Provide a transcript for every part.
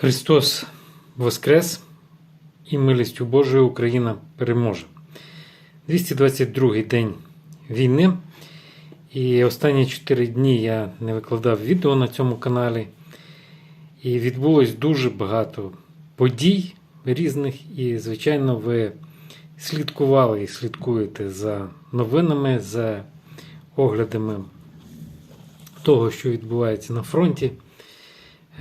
Христос Воскрес і милістю Божою Україна переможе. 222-й день війни. І останні 4 дні я не викладав відео на цьому каналі. І відбулось дуже багато подій різних. І, звичайно, ви слідкували і слідкуєте за новинами, за оглядами того, що відбувається на фронті.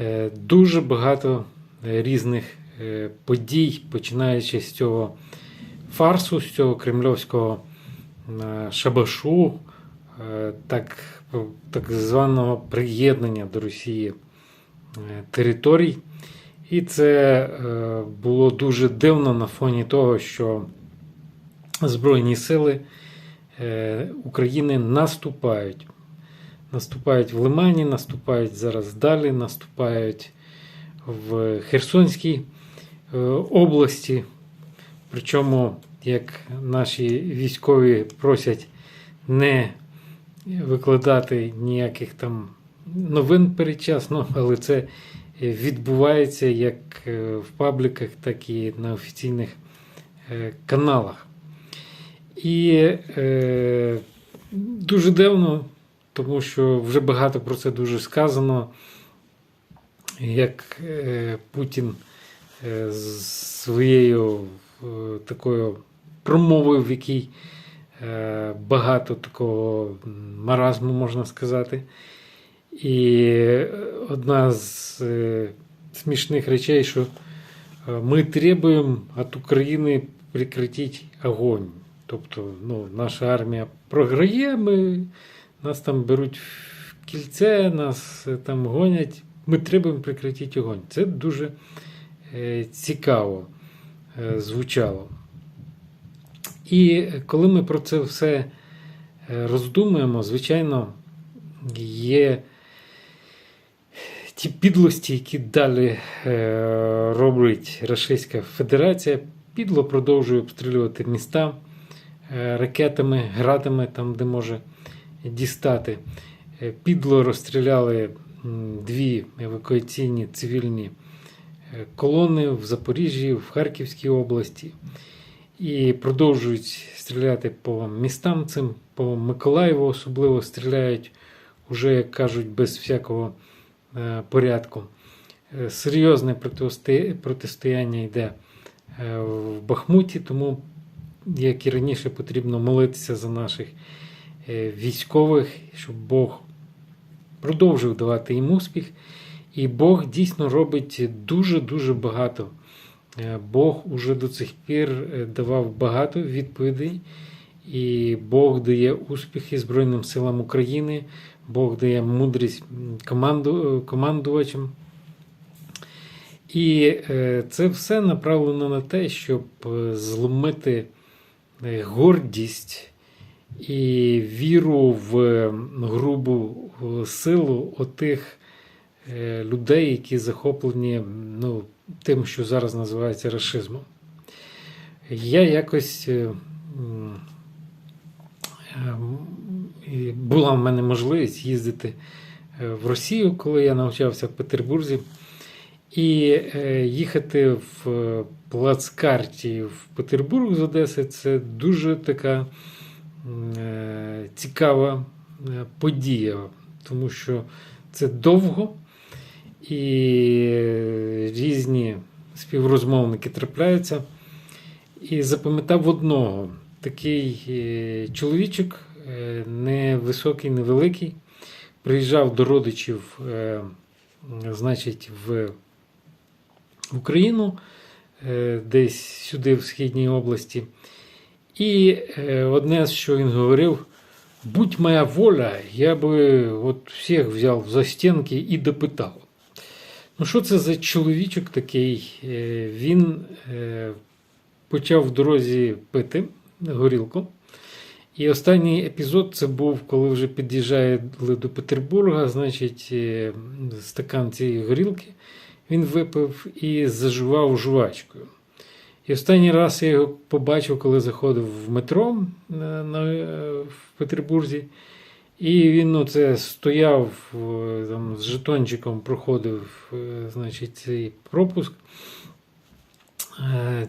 Е, Дуже багато е, різних е, подій, починаючи з цього фарсу, з цього кремльовського шабашу, так, так званого приєднання до Росії територій. І це було дуже дивно на фоні того, що Збройні сили України наступають. Наступають в Лимані, наступають зараз далі, наступають в Херсонській е, області. Причому, як наші військові просять не викладати ніяких там новин передчасно, але це відбувається як е, в пабліках, так і на офіційних е, каналах. І е, дуже дивно, тому що вже багато про це дуже сказано, як е, Путін е, з своєю е, такою промовою, в якій е, багато такого маразму можна сказати. І одна з е, смішних речей, що е, ми требуємо від України прекратити огонь. Тобто ну, наша армія програє, ми, нас там беруть в кільце, нас е, там гонять. Ми требуємо прекратити огонь. Це дуже е, цікаво е, звучало. І коли ми про це все роздумуємо, звичайно, є ті підлості, які далі робить Російська Федерація, підло продовжує обстрілювати міста ракетами, градами, там, де може дістати. Е, Підло розстріляли дві евакуаційні цивільні е, колони в Запоріжжі, в Харківській області. І продовжують стріляти по містам цим, по Миколаєву особливо стріляють, уже, як кажуть, без всякого е, порядку. Серйозне протистояння йде в Бахмуті, тому, як і раніше, потрібно молитися за наших військових, щоб Бог продовжив давати їм успіх. І Бог дійсно робить дуже-дуже багато. Е, Бог уже до цих пір е, давав багато відповідей, і Бог дає успіхи Збройним силам України, Бог дає мудрість команду, е, командувачам. І е, це все направлено на те, щоб е, зломити е, гордість і віру в грубу е, силу отих е, людей, які захоплені ну, тим, що зараз називається расизмом. Я якось е, була в мене можливість їздити в Росію, коли я навчався в Петербурзі, і їхати в плацкарті в Петербург з Одеси це дуже така цікава е, подія, тому що це довго і різні співрозмовники трапляються. І запам'ятав одного такий е, чоловічок, е, невисокий, невеликий, приїжджав до родичів, е, значить, в Україну, е, десь сюди, в Східній області. І е, одне, що він говорив, будь моя воля, я би от всіх взяв за стінки і допитав. Ну, що це за чоловічок такий? Е, Він е, почав в дорозі пити горілку. І останній епізод це був, коли вже під'їжджали до Петербурга, значить, стакан цієї горілки він випив і зажував жувачкою. І останній раз я його побачив, коли заходив в метро на, на, е, в Петербурзі. І він оце стояв е, там, з жетончиком, проходив е, значить, цей пропуск,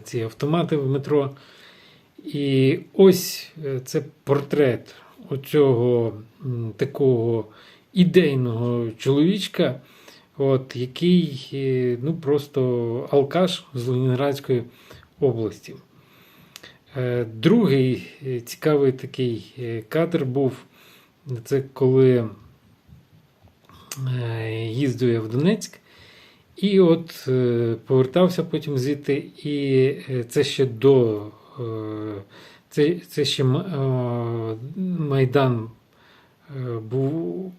ці автомати в метро. І ось це портрет оцього такого ідейного чоловічка, от, який ну, просто алкаш з Ленінградської області. Е, Другий е, цікавий такий е, кадр був. Це коли їздив я в Донецьк, і от повертався потім звідти, і це ще до. Це, це ще Майдан був,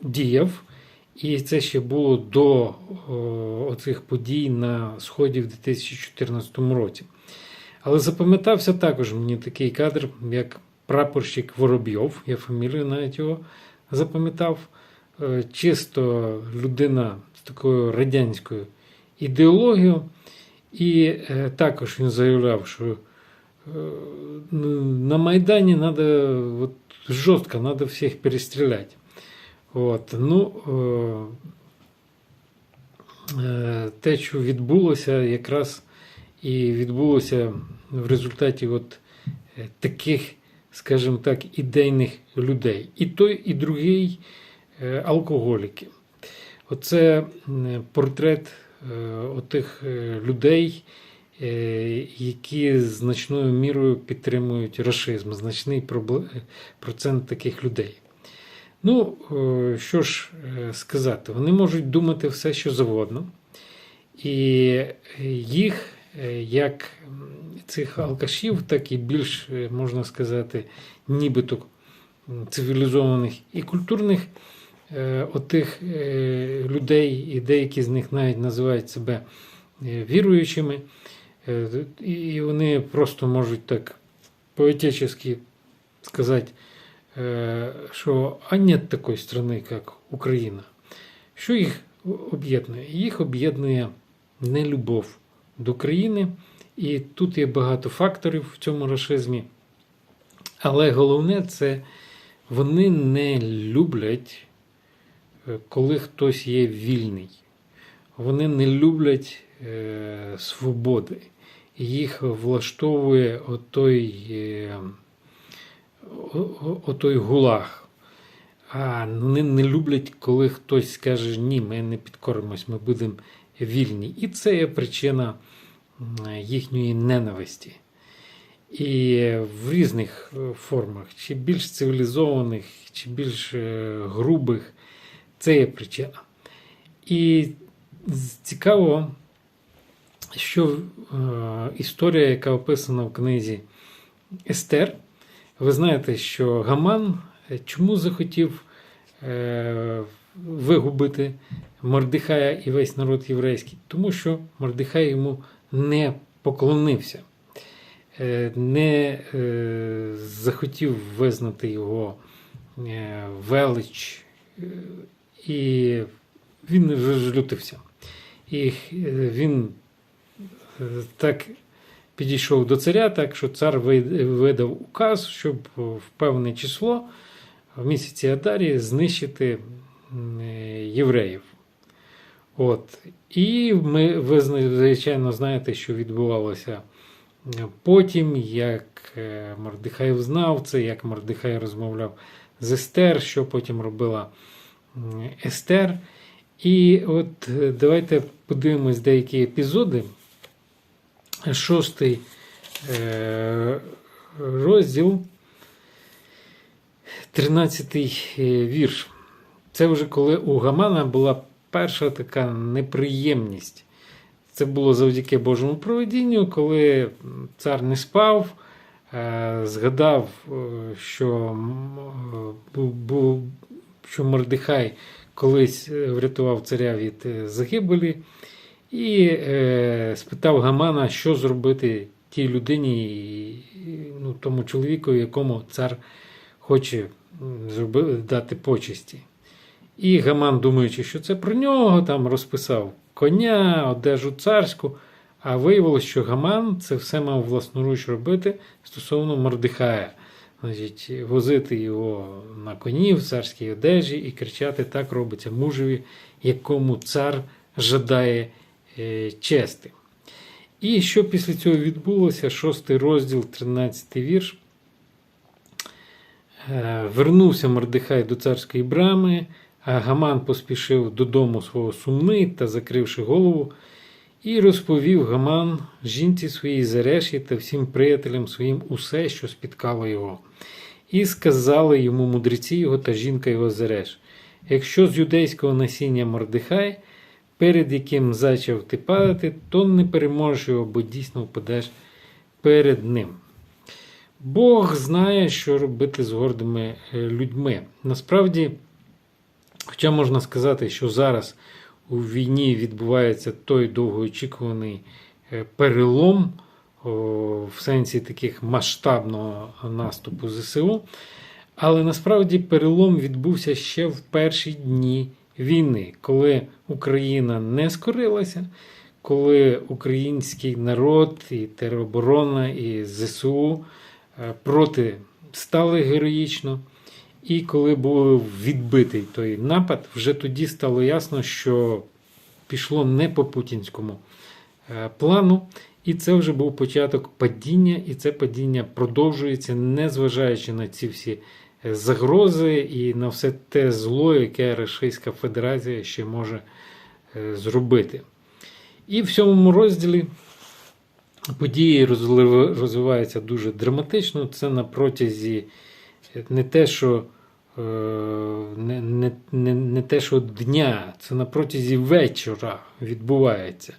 діяв, і це ще було до о, оцих подій на Сході в 2014 році. Але запам'ятався також мені такий кадр, як прапорщик Воробйов, я фамілію навіть його запам'ятав. Е, Чисто людина з такою радянською ідеологією. І е, також він заявляв, що е, на Майдані треба жорстко, треба всіх перестріляти. От, ну, е, е, те, що відбулося, якраз і відбулося в результаті от е, таких, скажімо так, ідейних людей. І той, і другий алкоголіки. Оце портрет отих людей, які значною мірою підтримують рашизм, значний процент таких людей. Ну, е, що ж е, сказати, вони можуть думати все, що завгодно. І е, їх, як цих алкашів, так і більш, можна сказати, нібито цивілізованих і культурних отих людей, і деякі з них навіть називають себе віруючими, і вони просто можуть так поетически сказати, е, що а нет такої страни, як Україна. Що їх об'єднує? Їх об'єднує нелюбов до країни, і тут є багато факторів в цьому рашизмі. Але головне це вони не люблять, е, коли хтось є вільний. Вони не люблять е, свободи. Їх влаштовує отой, е, отой гулаг. А вони не люблять, коли хтось скаже, ні, ми не підкоримось, ми будемо вільні. І це є причина їхньої ненависті. І в різних е, формах, чи більш цивілізованих, чи більш е, грубих, це є причина. І цікаво, що е, історія, яка описана в книзі Естер, ви знаєте, що Гаман е, чому захотів е, вигубити Мордихая і весь народ єврейський? Тому що Мордихай йому не поклонився, е, не захотів визнати його велич, і він розлютився. І він так підійшов до царя, так що цар видав указ, щоб в певне число в місяці Адарі знищити е, євреїв. От. І ми, ви, звичайно, знаєте, що відбувалося е, потім, як е, Мордихай знав це, як Мордихай розмовляв з Естер, що потім робила Естер. І от е, давайте подивимось деякі епізоди. Шостий е, розділ, 13 вірш. Це вже коли у Гамана була перша така неприємність. Це було завдяки Божому проведінню, коли цар не спав, е, згадав, е, що, е, що Мордихай колись е, врятував царя від е, загибелі, і е, спитав Гамана, що зробити тій людині, ну, тому чоловіку, якому цар хоче м, зроби, дати почесті. І Гаман, думаючи, що це про нього, там розписав коня, одежу царську. А виявилось, що Гаман це все мав власноруч робити стосовно Мордихая. значить, возити його на коні в царській одежі і кричати так робиться мужеві, якому цар жадає чести. І що після цього відбулося? Шостий розділ, 13 вірш. Е, Вернувся Мордехай до царської брами, а Гаман поспішив додому свого сумний та закривши голову, і розповів Гаман жінці своїй Зереші та всім приятелям своїм усе, що спіткало його. І сказали йому мудреці його та жінка його Зереш: якщо з юдейського насіння Мордехай, перед яким зачав ти падати, то не переможеш його, бо дійсно впадеш перед ним. Бог знає, що робити з гордими е, людьми. Насправді, хоча можна сказати, що зараз у війні відбувається той довгоочікуваний е, перелом в сенсі таких масштабного наступу ЗСУ, але насправді перелом відбувся ще в перші дні війни, коли Україна не скорилася, коли український народ і тероборона, і ЗСУ е, проти стали героїчно. І коли був відбитий той напад, вже тоді стало ясно, що пішло не по путінському е, плану, і це вже був початок падіння, і це падіння продовжується, незважаючи на ці всі загрози і на все те зло, яке Російська Федерація ще може е, зробити. І в сьомому розділі події розвиваються дуже драматично. Це на протязі не те, що е, не, не, не, не те, що дня, це на протязі вечора відбувається.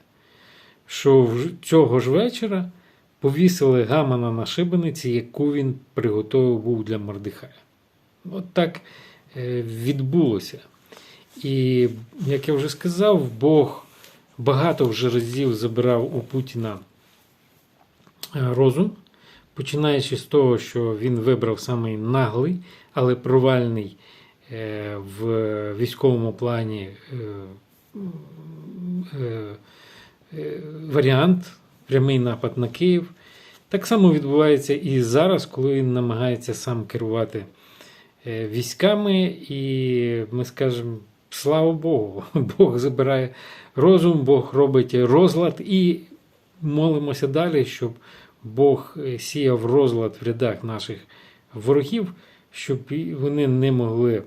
Що цього ж вечора повісили гамана на шибениці, яку він приготовив був для Мордихая. От так е, відбулося. І, як я вже сказав, Бог багато вже разів забирав у Путіна е, розум, починаючи з того, що він вибрав самий наглий, але провальний е, в військовому плані варіант прямий напад на Київ. Так само відбувається і зараз, коли він намагається сам керувати військами, і ми скажемо, слава Богу, Бог забирає розум, Бог робить розлад і молимося далі, щоб Бог е, сіяв розлад в рядах наших ворогів, щоб вони не могли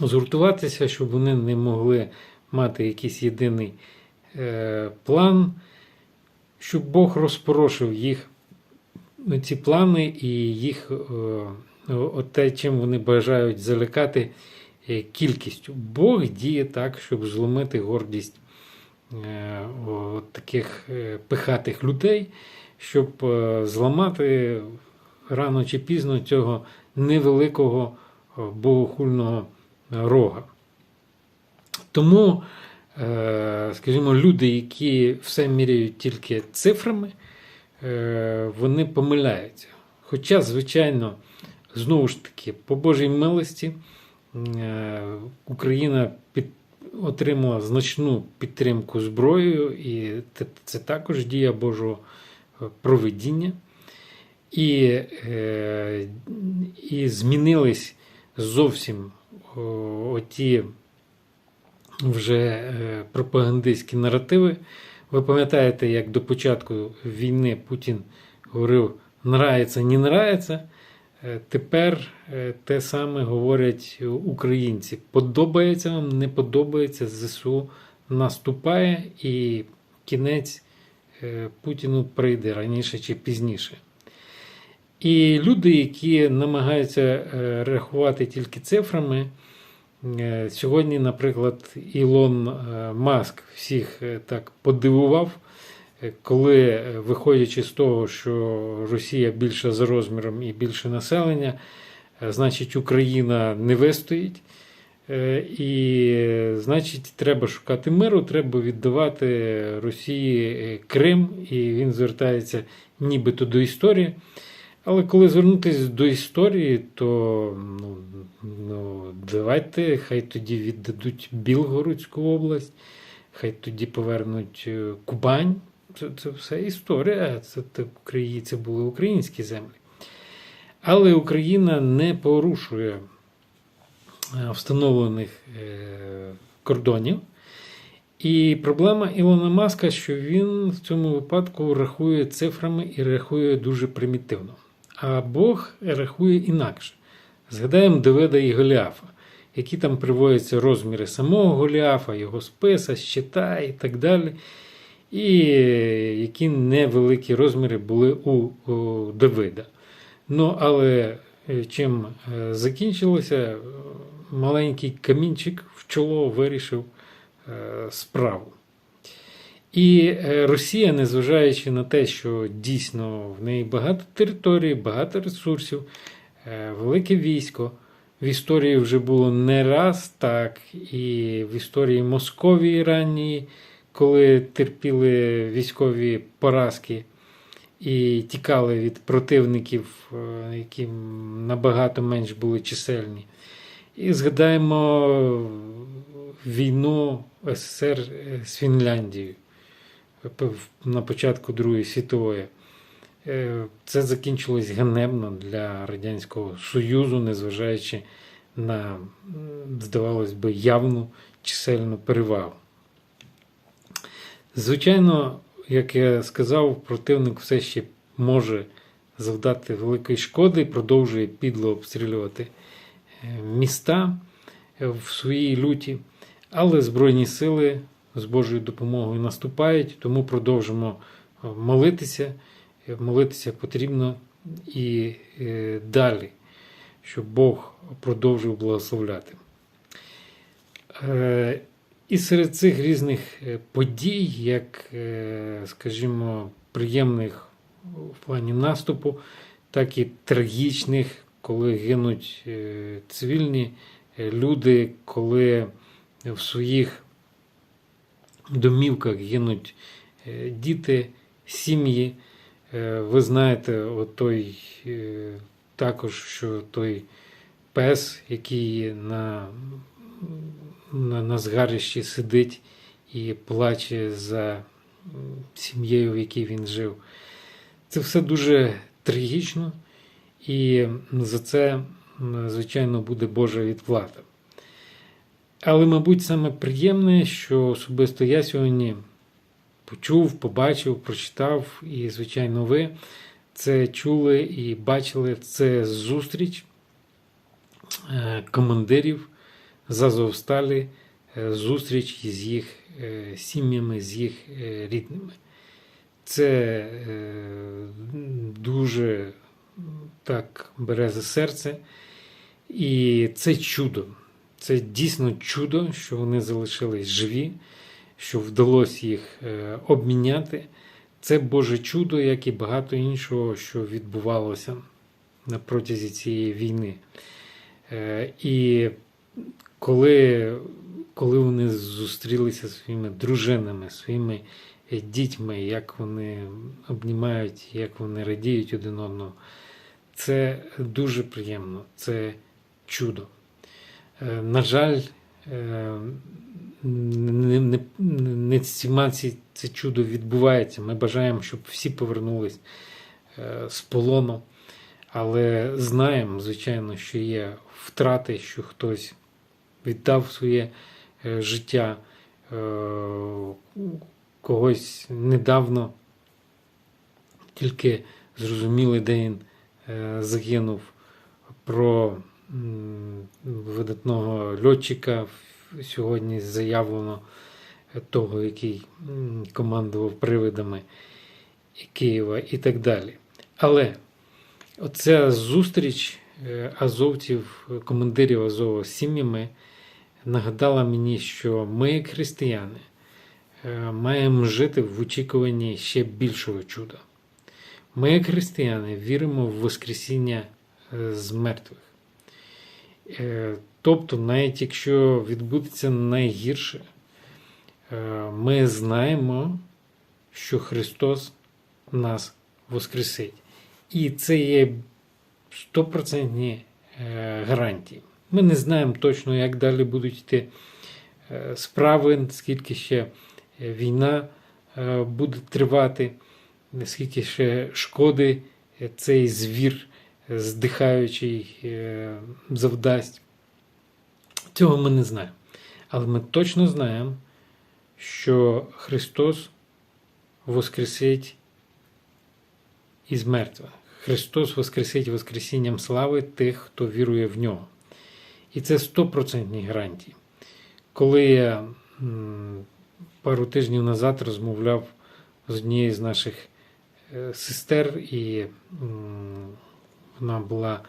згуртуватися, щоб вони не могли мати якийсь єдиний е, план, щоб Бог розпорошив їх ці плани і їх е, от те, чим вони бажають залякати е, кількістю. Бог діє так, щоб зломити гордість е, от таких е, пихатих людей, щоб зламати рано чи пізно цього невеликого богохульного рога. Тому, скажімо, люди, які все міряють тільки цифрами, вони помиляються. Хоча, звичайно, знову ж таки, по Божій милості е, Україна під, отримала значну підтримку зброєю, і це, також дія Божого е, провидіння. І, е, і змінились зовсім оті вже пропагандистські наративи. Ви пам'ятаєте, як до початку війни Путін говорив нравиться, не нравиться. Е, Тепер е, те саме говорять українці. Подобається вам, не подобається, ЗСУ наступає і кінець е, Путіну прийде раніше чи пізніше. І люди, які намагаються рахувати тільки цифрами, сьогодні, наприклад, Ілон Маск всіх так подивував, коли, е, виходячи з того, що Росія більша за розміром і більше населення, е, значить Україна не вистоїть. Е, І, значить, треба шукати миру, треба віддавати Росії Крим, і він звертається нібито до історії. Але коли звернутися до історії, то ну, ну, давайте, хай тоді віддадуть Білгородську область, хай тоді повернуть Кубань. Це, це все історія, це, це, були українські землі. Але Україна не порушує е, встановлених е, кордонів. І проблема Ілона Маска, що він в цьому випадку рахує цифрами і рахує дуже примітивно. А Бог рахує інакше. Згадаємо Давида і Голіафа, які там приводяться розміри самого Голіафа, його списа, щита і так далі. І які невеликі розміри були у, Давида. Ну, але е, чим е, закінчилося, маленький камінчик в чоло вирішив е, справу. І Росія, незважаючи на те, що дійсно в неї багато територій, багато ресурсів, велике військо. В історії вже було не раз так, і в історії Московії ранньої, коли терпіли військові поразки і тікали від противників, е, які набагато менш були чисельні. І згадаємо війну СССР з Фінляндією на початку Другої світової. Е, Це закінчилось ганебно для Радянського Союзу, незважаючи на, здавалось би, явну чисельну перевагу. Звичайно, як я сказав, противник все ще може завдати великої шкоди продовжує підло обстрілювати міста в своїй люті, але Збройні сили з Божою допомогою наступають, тому продовжимо молитися. Молитися потрібно і далі, щоб Бог продовжив благословляти. І серед цих різних подій, як, скажімо, приємних в плані наступу, так і трагічних, коли гинуть цивільні люди, коли в своїх домівках гинуть діти, сім'ї. Ви знаєте, той також, що той пес, який на, на, на згарищі сидить і плаче за сім'єю, в якій він жив. Це все дуже трагічно, і за це, звичайно, буде Божа відплата. Але, мабуть, саме приємне, що особисто я сьогодні почув, побачив, прочитав, і, звичайно, ви це чули і бачили це зустріч командирів з Азовсталі, зустріч з їх сім'ями, з їх рідними. Це дуже так бере за серце. І це чудо. Це дійсно чудо, що вони залишились живі, що вдалося їх обміняти. Це Боже чудо, як і багато іншого, що відбувалося на протязі цієї війни. І коли коли вони зустрілися зі своїми дружинами, своїми дітьми, як вони обнімають, як вони радіють один одного, це дуже приємно, це чудо. На жаль, не, не, не всіма це чудо відбувається. Ми бажаємо, щоб всі повернулись з полону. Але знаємо, звичайно, що є втрати, що хтось віддав своє життя когось недавно, тільки зрозуміли, де він загинув про видатного льотчика. Сьогодні заявлено того, який командував привидами Києва і так далі. Але оця зустріч азовців, командирів Азова з сім'ями нагадала мені, що ми, християни, маємо жити в очікуванні ще більшого чуда. Ми, християни, віримо в Воскресіння з мертвих. Тобто, навіть якщо відбудеться найгірше, ми знаємо, що Христос нас воскресить. І це є стопроцентні гарантії. Ми не знаємо точно, як далі будуть йти справи, скільки ще війна буде тривати, скільки ще шкоди цей звір здихаючий е, завдасть. Цього ми не знаємо. Але ми точно знаємо, що Христос воскресить із мертвих. Христос воскресить Воскресінням слави тих, хто вірує в нього. І це 100% гарантії. Коли я пару тижнів назад розмовляв з однією з наших е, сестер, і вона була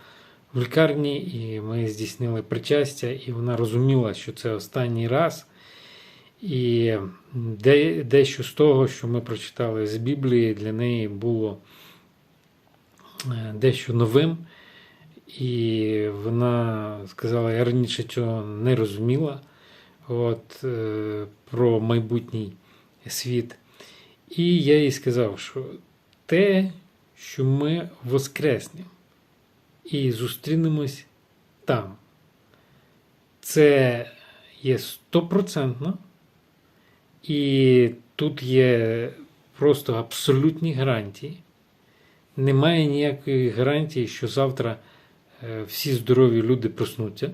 в лікарні, і ми здійснили причастя, і вона розуміла, що це останній раз. І дещо з того, що ми прочитали з Біблії, для неї було е, дещо новим. І вона сказала, я раніше цього не розуміла от, е, про майбутній світ. І я їй сказав, що те, що ми воскреснемо і зустрінемось там, це є стопроцентно, і тут є просто абсолютні гарантії. Немає ніякої гарантії, що завтра всі здорові люди проснуться.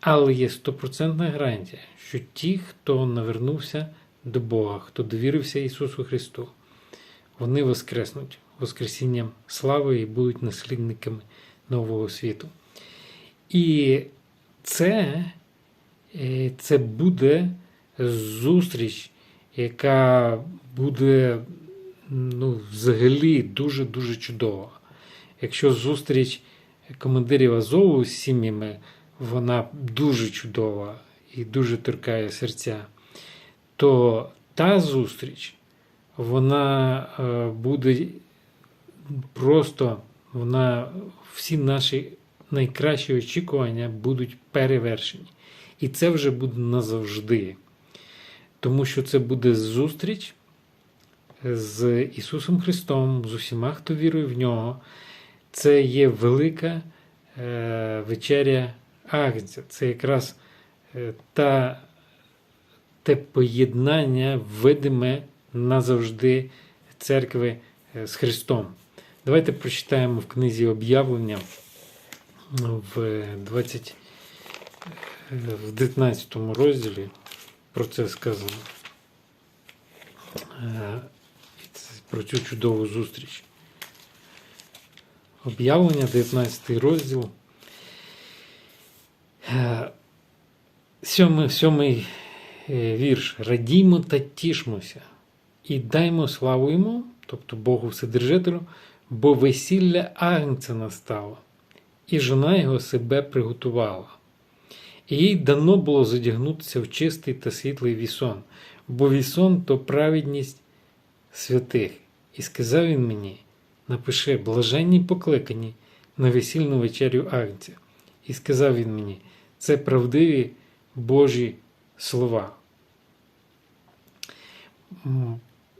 Але є стопроцентна гарантія, що ті, хто навернувся до Бога, хто довірився Ісусу Христу, вони воскреснуть Воскресінням слави і будуть наслідниками нового світу. І це, е, це буде зустріч, яка буде ну, взагалі дуже-дуже чудова. Якщо зустріч командирів Азову з сім'ями, вона дуже чудова і дуже торкає серця, то та зустріч, вона е, буде просто, вона всі наші найкращі очікування будуть перевершені. І це вже буде назавжди. Тому що це буде зустріч з Ісусом Христом, з усіма, хто вірує в нього. Це є велика е, вечеря Агнця. Це якраз е, та, те поєднання видиме назавжди церкви е, з Христом. Давайте прочитаємо в книзі об'явлення в 20, е, в 19 розділі про це сказано. Про цю чудову зустріч. Об'явлення, 19 розділ. Е, Сьомий, сьомий е, вірш. Радіймо та тішмося, і даймо славу йому, тобто Богу Вседержителю, бо весілля Агнця настало, і жона його себе приготувала. І їй дано було задягнутися в чистий та світлий вісон, бо вісон то праведність святих. І сказав він мені: напиши, блаженні покликані на весільну вечерю Агнця. І сказав він мені, це правдиві Божі слова.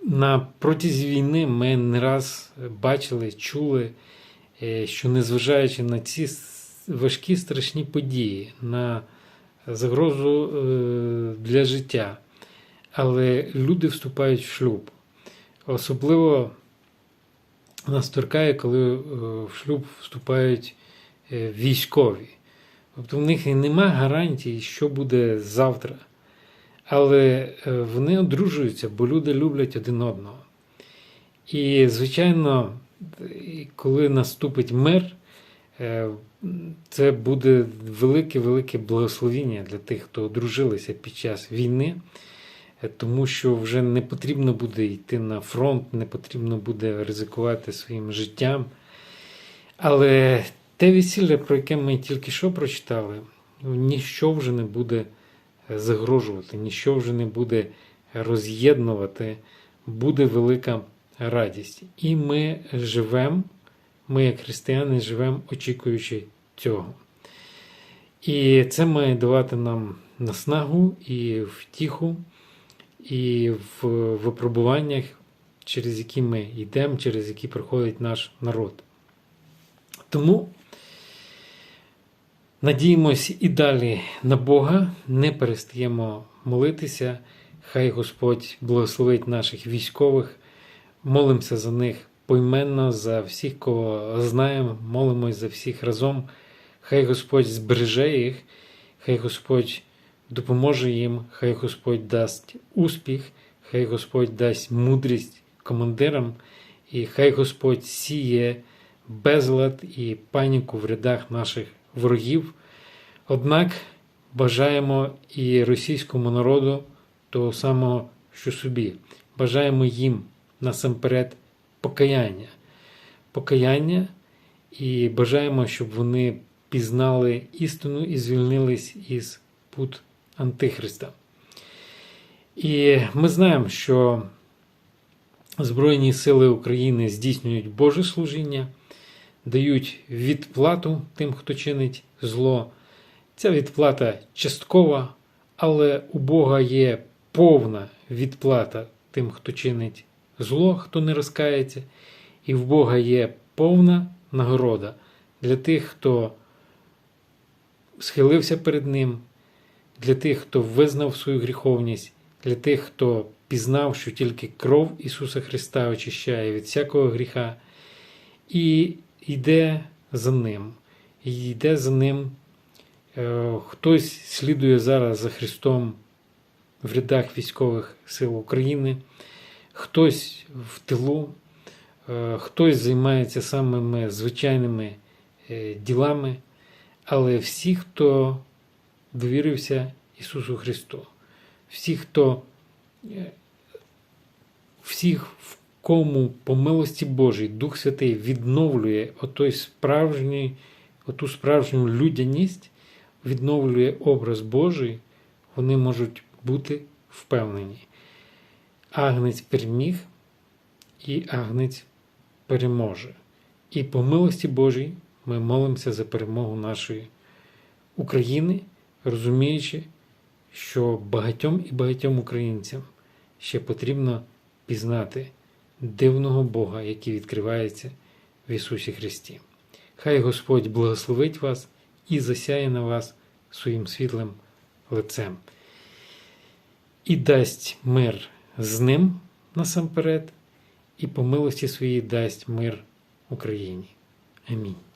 На протязі війни ми не раз бачили, чули, е, що незважаючи на ці важкі страшні події, на загрозу е, для життя, але люди вступають в шлюб. Особливо нас торкає, коли е, в шлюб вступають е, військові. Тобто в них і нема гарантії, що буде завтра. Але е, вони одружуються, бо люди люблять один одного. І, звичайно, коли наступить мир, це буде велике-велике благословіння для тих, хто одружилися під час війни, тому що вже не потрібно буде йти на фронт, не потрібно буде ризикувати своїм життям. Але те весілля, про яке ми тільки що прочитали, ніщо вже не буде загрожувати, ніщо вже не буде роз'єднувати, буде велика радість. І ми живемо, ми, як християни, живемо, очікуючи цього. І це має давати нам наснагу і втіху, і в випробуваннях, через які ми йдемо, через які проходить наш народ. Тому надіємось і далі на Бога, не перестаємо молитися. Хай Господь благословить наших військових, молимося за них поіменно за всіх, кого знаємо, молимось за всіх разом. Хай Господь збереже їх, хай Господь допоможе їм, хай Господь дасть успіх, хай Господь дасть мудрість командирам, і хай Господь сіє безлад і паніку в рядах наших ворогів. Однак бажаємо і російському народу того самого, що собі. Бажаємо їм насамперед покаяння. Покаяння і бажаємо, щоб вони пізнали істину і звільнились із пут Антихриста. І ми знаємо, що Збройні сили України здійснюють Боже служіння, дають відплату тим, хто чинить зло. Ця відплата часткова, але у Бога є повна відплата тим, хто чинить зло, хто не розкається, і в Бога є повна нагорода для тих, хто схилився перед Ним, для тих, хто визнав свою гріховність, для тих, хто пізнав, що тільки кров Ісуса Христа очищає від всякого гріха, і йде за Ним. І йде за Ним. Е, Хтось слідує зараз за Христом в рядах військових сил України, хтось в тилу, е, хтось займається самими звичайними е, ділами, але всі, хто довірився Ісусу Христу, всі, хто е, всіх, в кому по милості Божій Дух Святий відновлює отой справжній, оту справжню людяність, відновлює образ Божий, вони можуть бути впевнені. Агнець переміг, і агнець переможе. І по милості Божій ми молимося за перемогу нашої України, розуміючи, що багатьом і багатьом українцям ще потрібно пізнати дивного Бога, який відкривається в Ісусі Христі. Хай Господь благословить вас і засяє на вас своїм світлим лицем. І дасть мир з ним насамперед, і по милості своїй дасть мир Україні. Амінь.